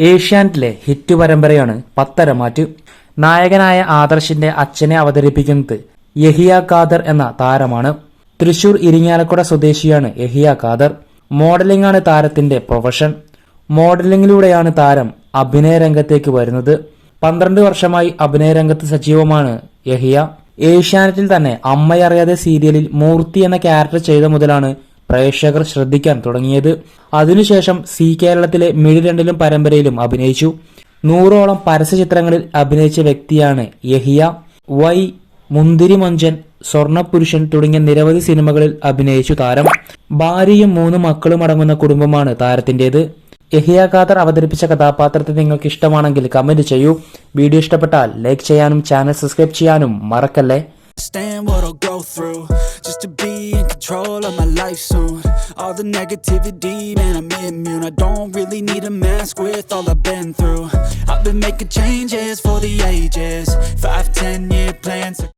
ഏഷ്യാനെറ്റിലെ ഹിറ്റ് പരമ്പരയാണ് പത്തരമാറ്റ്. നായകനായ ആദർശിന്റെ അച്ഛനെ അവതരിപ്പിക്കുന്നത് യഹിയ ഖാദർ എന്ന താരമാണ്. തൃശൂർ ഇരിങ്ങാലക്കുട സ്വദേശിയാണ് യഹിയ ഖാദർ. മോഡലിംഗ് ആണ് താരത്തിന്റെ പ്രൊഫഷൻ. മോഡലിംഗിലൂടെയാണ് താരം അഭിനയ രംഗത്തേക്ക് വരുന്നത്. പന്ത്രണ്ട് വർഷമായി അഭിനയ രംഗത്ത് സജീവമാണ് യഹിയ. ഏഷ്യാനെറ്റിൽ തന്നെ അമ്മയറിയാതെ സീരിയലിൽ മൂർത്തി എന്ന ക്യാരക്ടർ ചെയ്ത മുതലാണ് പ്രേക്ഷകർ ശ്രദ്ധിക്കാൻ തുടങ്ങിയത്. അതിനുശേഷം സി കേരളത്തിലെ മിഴി രണ്ടിലും പരമ്പരയിലും അഭിനയിച്ചു. നൂറോളം പരസ്യചിത്രങ്ങളിൽ അഭിനയിച്ച വ്യക്തിയാണ് യഹിയ. വൈ മുന്തിരി മഞ്ചൻ സ്വർണപുരുഷൻ തുടങ്ങിയ നിരവധി സിനിമകളിൽ അഭിനയിച്ചു താരം. ഭാര്യയും മൂന്ന് മക്കളും അടങ്ങുന്ന കുടുംബമാണ് താരത്തിന്റേത്. യഹിയ ഖാദർ അവതരിപ്പിച്ച കഥാപാത്രത്തെ നിങ്ങൾക്ക് ഇഷ്ടമാണെങ്കിൽ കമന്റ് ചെയ്യൂ. വീഡിയോ ഇഷ്ടപ്പെട്ടാൽ ലൈക്ക് ചെയ്യാനും ചാനൽ സബ്സ്ക്രൈബ് ചെയ്യാനും മറക്കല്ലേ? Understand what I'll go through just to be in control of my life soon. All the negativity, man, I'm immune. I don't really need a mask with all I've been through. I've been making changes for the ages.